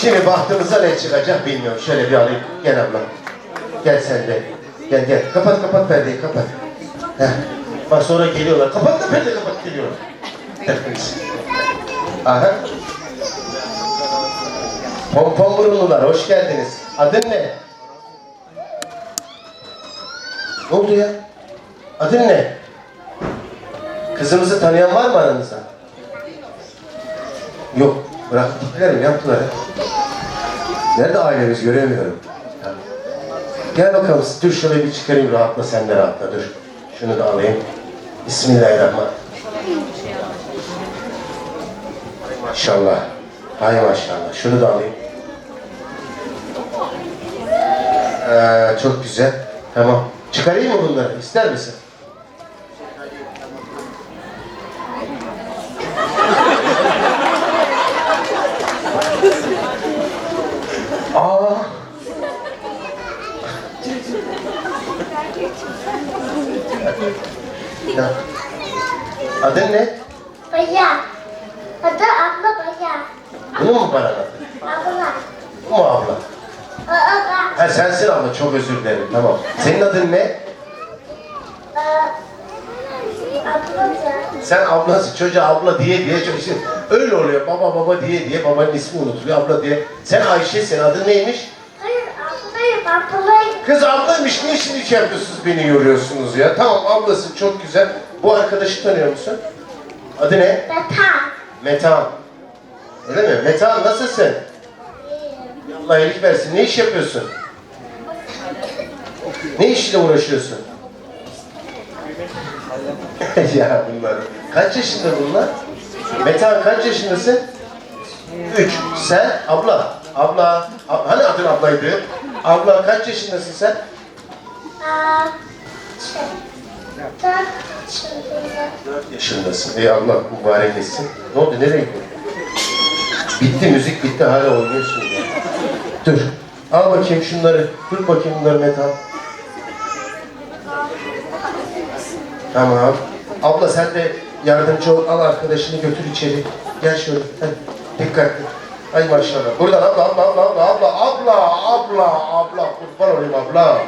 Şimdi bahtımıza ne çıkacak bilmiyorum. Şöyle bir alayım. Gel abla. Gel sen de. Gel gel. Kapat kapat perdeyi kapat. Heh. Bak sonra geliyorlar. Kapat da perdeyi kapat geliyorlar. Aha. Pompon burunlular hoş geldiniz. Adın ne? Ne oldu ya? Adın ne? Kızımızı tanıyan var mı aranızda? Yok. Bırak gittiler mi? Yaptılar. Nerede ailemiz? Göremiyorum. Ya. Gel bakalım. Dur şöyle bir çıkarayım. Rahatla sen de rahatla. Dur. Şunu da alayım. Bismillahirrahmanirrahim. Maşallah. Hay maşallah. Şunu da alayım. Ee, çok güzel. Tamam. Çıkarayım mı bunları? İster misin? Aa. Ya. Adın ne? Baya. Adı abla Baya. Bunu mu paran adı? Abla. Bu mu abla? Abla. Ha sensin abla çok özür dilerim tamam. Senin adın ne? Ee. Sen ablası çocuğa abla diye diye çok işte öyle oluyor baba baba diye diye babanın ismi unutuluyor abla diye. Sen Ayşe'sin adın neymiş? Kız ablaymış niye şimdi şey yapıyorsunuz beni yoruyorsunuz ya? Tamam ablası çok güzel. Bu arkadaşı tanıyor musun? Adı ne? Beta. Metehan. Öyle mi? Metehan nasılsın? Allah iyilik versin. Ne iş yapıyorsun? Ne işle uğraşıyorsun? ya bunlar. Kaç yaşında bunlar? Metehan kaç yaşındasın? Üç. Sen? Abla. Abla. ab- hani adın ablaydı? Abla kaç yaşındasın sen? Aa, şey. Dört yaşındayım. Dört yaşındasın. Ey Allah mübarek etsin. Ne oldu? Nereye gidiyorsun? Bitti müzik bitti hala oynuyorsun ya. Dur. Al bakayım şunları. Dur bakayım bunları Metehan. Tamam. Abla sen de yardımcı ol. Al arkadaşını götür içeri. Gel şöyle. Hadi. Dikkatli. Ay maşallah. Buradan abla abla abla abla abla abla abla kurban olayım abla.